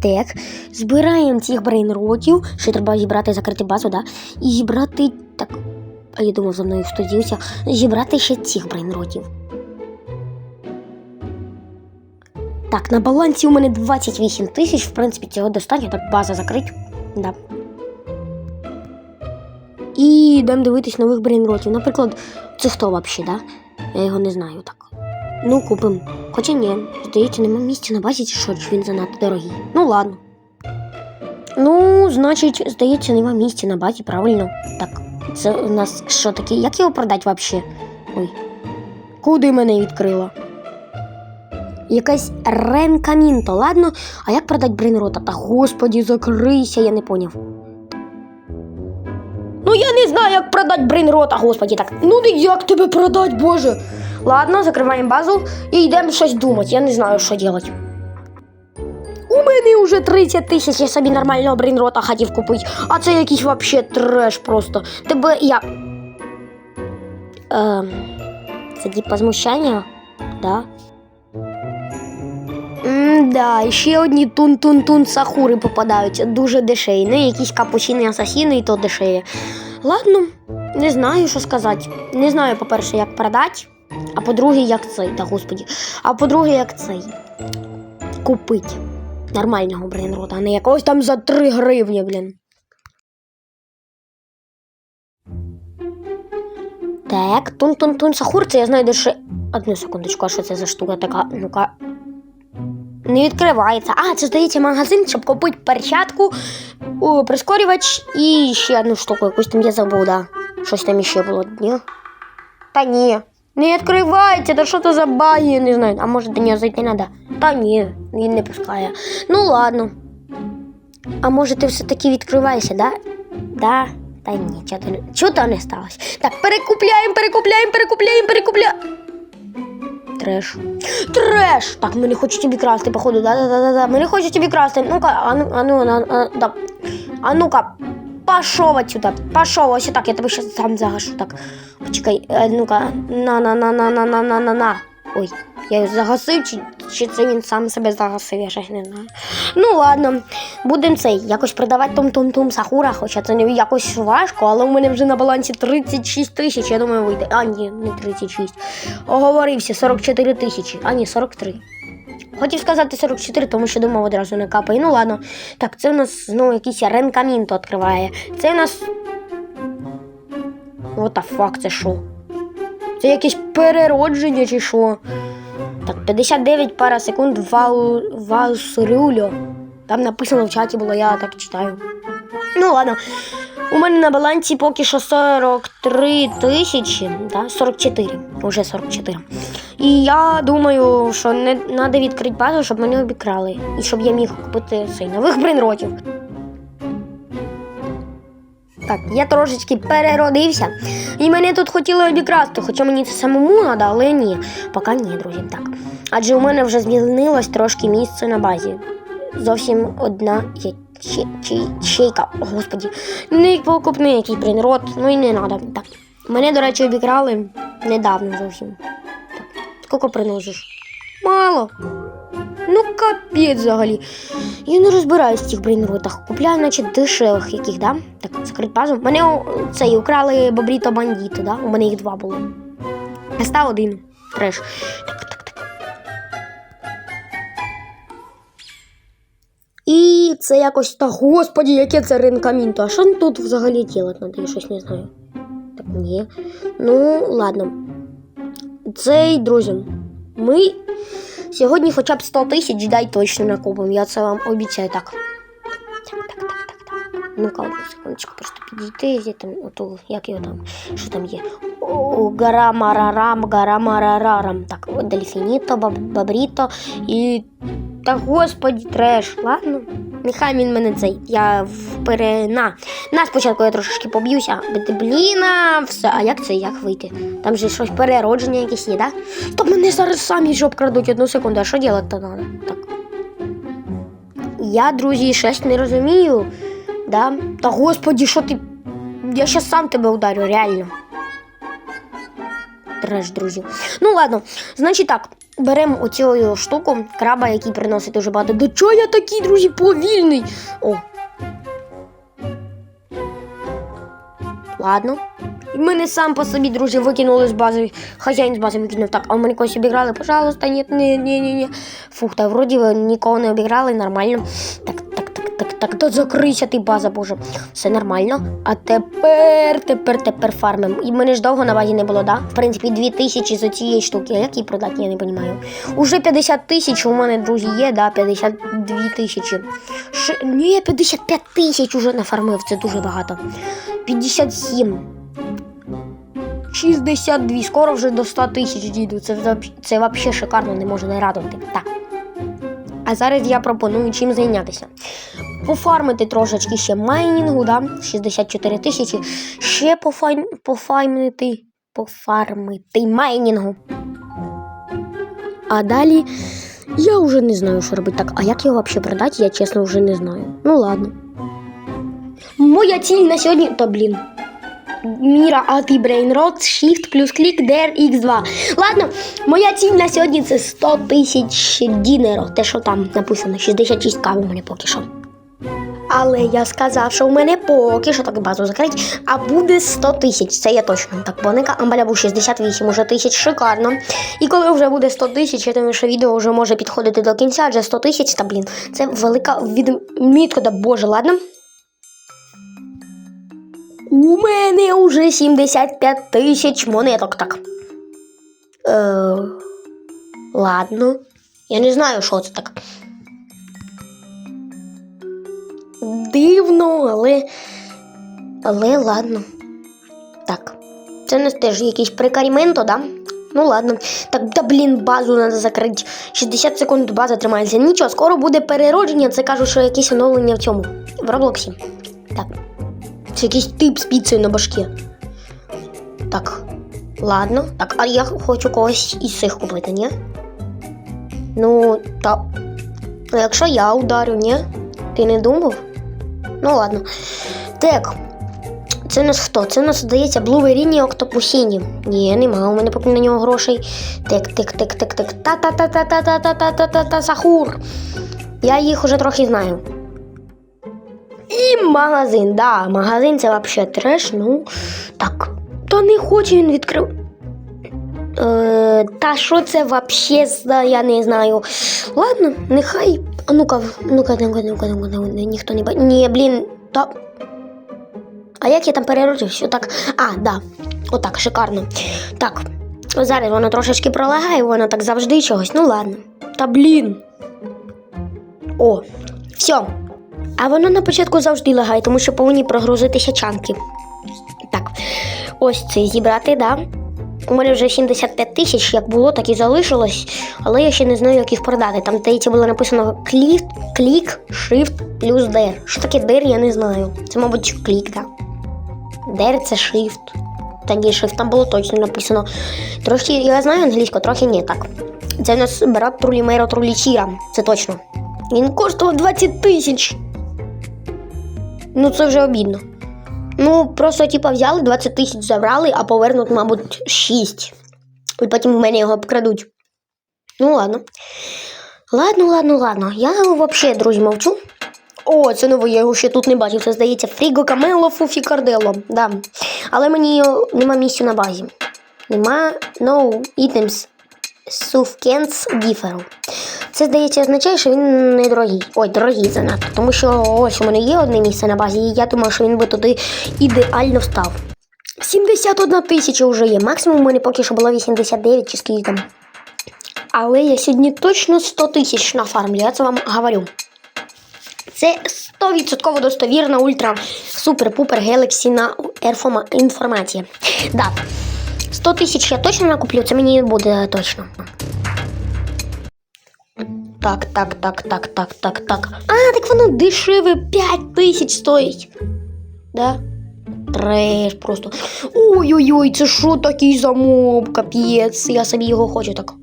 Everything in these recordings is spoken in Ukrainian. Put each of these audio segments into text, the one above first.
Так, збираємо цих брейнротів. Ще треба зібрати закрити базу, да? І зібрати. Так. А я думав, за мною хто дівся. Зібрати ще цих брейнротів. Так, на балансі у мене 28 тисяч, в принципі, цього достатньо, так база закрить. Да. І йдемо дивитись нових брейнротів. Наприклад, це хто взагалі, да? Я його не знаю так. Ну, купимо. Хоча ні, здається, нема місця на базі, що, він занадто дорогий. Ну ладно. Ну, значить, здається, нема місця на базі, правильно. Так, це у нас що таке? Як його продати взагалі? Ой. Куди мене відкрила? Якась ренкамінто, ладно? А як продати брейнрота? Та господі, закрийся, я не поняв. Ну я не знаю, як продати брейнрота, господі, так. Ну як тебе продати, боже. Ладно, закриваємо базу і йдемо щось думати. Я не знаю, що робити. У мене вже 30 тисяч, я собі нормального брейнрота хотів купити, а це якийсь вообще треш просто. Тебе я. Ем, це типа змущання? Да? Да, і ще одні тун-тун-тун сахури попадаються дуже дешеві. Ну, якісь капучині асасіни і то дешеві. Ладно, не знаю, що сказати. Не знаю, по-перше, як продати, а по-друге, як цей, та господі. А по-друге, як цей. Купити нормального брейнрота, а не якогось там за 3 гривні, блін. Так, тун-тун-тун сахур, це я знаю дешев... Одну секундочку, а що це за штука така? Ну-ка. Не відкривається. А, це здається магазин, щоб купити перчатку, о, прискорювач і ще одну штуку, якусь там я забув, да. Щось там іще було. Ні? Та ні. Не відкривається, та що це за баги, я не знаю. А може до нього зайти треба? Та ні, він не пускає. Ну ладно. А може ти все-таки відкриваєшся, да? Да. Та ні, чого то, не- чого то не сталося. Так, перекупляємо, перекупляємо, перекупляємо, перекупляємо. Треш. Треш! Так, мене хочуть тобі красти, походу, да-да-да-да. Мене хочуть тобі красти. Ну-ка, а ну, а ну, а, а, да. а ну-ка, пошов отсюда, пошов, ось так, я тебе ще сам загашу, так. Почекай, е, ну-ка, на-на-на-на-на-на-на-на-на. Ой, я його загасив, чи, чи це він сам себе загасив, я щось не знаю. Ну ладно, будемо цей, якось продавати том-том-том сахура, хоча це не якось важко, але у мене вже на балансі 36 тисяч, я думаю, вийде. А, ні, не 36. Оговорився, 44 тисячі, а ні, 43. Хотів сказати 44, тому що думав одразу не капає. Ну ладно. Так, це у нас знову якийсь ренкамінто відкриває. Це у нас. What the fuck, це що? Це якесь переродження чи що? Так, 59 пара секунд вау. Там написано в чаті було, я так читаю. Ну ладно. У мене на балансі поки що 43 тисячі, да? 44, уже 44. І я думаю, що не треба відкрити базу, щоб мене обікрали. І щоб я міг купити цей нових брейнротів. Так, я трошечки переродився, і мене тут хотіли обікрасти, хоча мені це самому треба, але ні. Поки ні, друзі. Так. Адже у мене вже звільнилось трошки місце на базі. Зовсім одна є чи, ячейка. О, Господі. Не покупний якийсь брейнрот, ну і не треба. Так. Мене, до речі, обікрали недавно зовсім. Так. Скільки приносиш? Мало. Ну, капець взагалі. Я не розбираюсь в цих брейнротах. Купляю, наче дешевих яких, да? Так, закрит базу. Мене цей украли бобріто бандіто, да? У мене їх два було. Я став один. Треш. Так, так, так. І це якось так, господі, яке це ринкамінто. А що тут взагалі ділати надо? Я щось не знаю. Так, ні. Ну, ладно. Цей, друзі, ми сьогодні хоча б 100 тисяч дай точно накупимо. Я це вам обіцяю так. Ну-ка, секундочку, просто підійти, там, ото, як його там, що там є. Гора марарам, гора марарарам. Так, дельфініто, баб, бабріто і. Та господі, треш, ладно. Нехай він мене цей. Я впере... На. Спочатку я трошечки поб'юся. Блін, а, все. А як це? Як вийти? Там же щось переродження якесь є, да? Стоп, мене зараз самі ж обкрадуть одну секунду. А що робити то треба? Так. Я, друзі, щось не розумію. Да? Та господі, що ти. Я щас сам тебе ударю, реально. Треш, друзі. Ну ладно, значить так. Беремо оцю штуку, краба, який приносить дуже багато. До чого я такий, друзі, повільний? О. Ладно. І мене сам по собі, друзі, викинули з бази. Хазяїн з бази викинув так, а мене когось обіграли, пожалуйста, ні, ні, ні, ні. Фух, та вроді нікого не обіграли, нормально. Так, так, так, то закрийся ти, база, боже. Все нормально. А тепер, тепер, тепер фармим. І мене ж довго на базі не було, да? В принципі, 2 тисячі за цієї штуки. А як її продати, я не розумію. Уже 50 тисяч у мене, друзі, є, да, 52 тисячі. Ш... Ні, 55 тисяч уже нафармив, це дуже багато. 57. 62, скоро вже до 100 тисяч дійду. Це, взагалі- це взагалі шикарно, не може не радувати. Так. А зараз я пропоную чим зайнятися. Пофармити трошечки ще майнінгу, да? 64 тисячі. Ще пофайм... пофаймити, пофармити майнінгу. А далі я вже не знаю, що робити. Так, а як його взагалі продати, я чесно вже не знаю. Ну ладно. Моя ціль на сьогодні. Та блін. Міра Brain Rot, Shift плюс клік DR X2. Ладно, моя ціль на сьогодні це 100 тисяч дінеро. Те, що там написано, 66 кав у мене поки що. Але я сказав, що у мене поки що так базу закрить, а буде 100 тисяч. Це я точно. Так, боника Амбаля був 68 уже тисяч, шикарно. І коли вже буде 100 тисяч, я думаю, що відео вже може підходити до кінця, адже 100 тисяч, та блін, це велика відмітка, да боже, ладно. У мене уже 75 тисяч монеток так. Е, ладно. Я не знаю, що це так. Дивно, але. Але ладно. Так. Це нас теж якийсь прикаріменто, да? Ну ладно. Так, да блін, базу треба закрити. 60 секунд база тримається. Нічого, скоро буде переродження. Це кажуть, що якесь оновлення в цьому. В Роблоксі. Так. Якийсь тип з піцею на башкі. Так. Ладно. Так, а я хочу когось із цих купити, ні? Ну, та. Ну, якщо я ударю, ні? Ти не думав? Ну ладно. Так. Це у нас хто? Це у нас, здається, Блуверіні Октопусіні. Ні, нема, у мене поки на нього грошей. Так, так, так, так, так. Та-та-та-та-та-та-та-та-та-та, Сахур. Я їх уже трохи знаю. І магазин, да, магазин це взагалі треш, ну. Так. Та не хоче він відкрив. Е, та що це вообще за, я не знаю. Ладно, нехай. А ну-ка, ну-ка, ну-ка, ну-ка, ну-ка, ніхто не бачить. Ні, блін, та. А як я там перероджусь? Отак. А, да. Отак, шикарно. Так. Зараз воно трошечки пролагає, воно так завжди чогось. Ну ладно. Та блін. О, все. А воно на початку завжди лагає, тому що повинні прогрузитися чанки. Так, ось це зібрати, да. У мене вже 75 тисяч, як було, так і залишилось, але я ще не знаю, як їх продати. Там здається, було написано клік, клік, shift плюс DR. Що таке DR, я не знаю. Це, мабуть, клік, так. Да. DR це shift. Та ні, shift там було точно написано. Трохи я знаю англійську, трохи ні, так. Це у нас брат Трулімейро Трулічіра, це точно. Він коштував 20 тисяч. Ну, це вже обідно. Ну, просто, типа, взяли 20 тисяч забрали, а повернуть, мабуть, 6. І потім в мене його обкрадуть. Ну, ладно. Ладно, ладно, ладно. Я взагалі, друзі, мовчу. О, це нове, я його ще тут не бачив. Це здається Фріго Камело Фуфі Кардело. Да. Але мені нема місця на базі. Нема no items Sufkens Different. Це, здається, означає, що він недорогий. Ой, дорогий занадто. Тому що ось у мене є одне місце на базі, і я думаю, що він би туди ідеально встав. 71 тисяча вже є. Максимум у мене поки що було 89 чи скільки там. Але я сьогодні точно 100 тисяч нафармлю, я це вам говорю. Це 100% достовірна ультра супер-пупер Galaxy на ерфома- інформація. Да. 100 тисяч я точно накуплю, це мені буде точно. Так, так, так, так, так, так, так. А, так воно дешеве 5 тисяч стоїть. Да? Треш просто. Ой-ой-ой, це що такий замок, капець. Я собі його хочу так.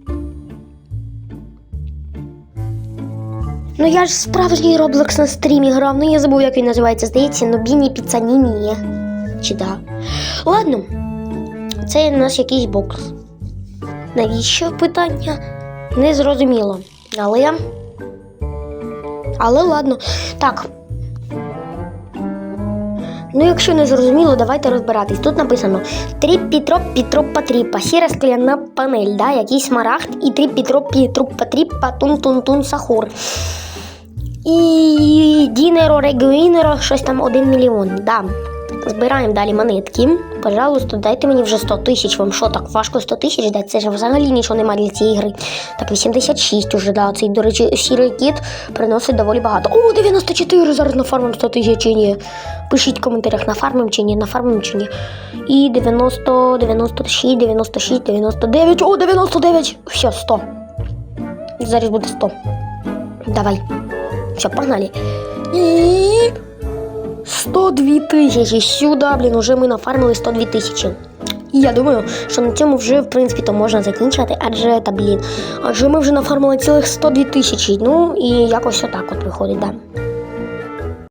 Ну я ж справжній Roblox на стрімі грав, ну я забув, як він називається. Здається, Нобіні Піцаніні. Чи да? Ладно, це у нас якийсь бокс. Навіщо питання? Не зрозуміло. Але. Але ладно. Так. Ну, якщо не зрозуміло, давайте розбиратись. Тут написано тріп пітроп пітроп патріпа, сіра скляна панель, да, якийсь смарагд і тріп пітроп пітроп патріпа, тун тун тун сахур. І Дінеро Регуінеро, щось там 1 мільйон. Да. Збираємо далі монетки. Пожалуйста, дайте мені вже 100 тисяч. Вам що так важко 100 тисяч дати? Це ж взагалі нічого немає для цієї гри. Так, 86 уже, да. Цей, до речі, сірий кіт приносить доволі багато. О, 94 зараз нафармим 100 тисяч чи ні. Пишіть в коментарях, нафармим чи ні, нафармим чи ні. І 90, 96, 96, 99. О, 99! Все, 100. Зараз буде 100. Давай. Все, погнали. І 102 тисячі. Сюди, блін, уже ми нафармили 102 тисячі. І я думаю, що на цьому вже, в принципі, то можна закінчувати, адже та блін. Адже ми вже нафармили цілих 102 тисячі. Ну і якось отак от виходить, да.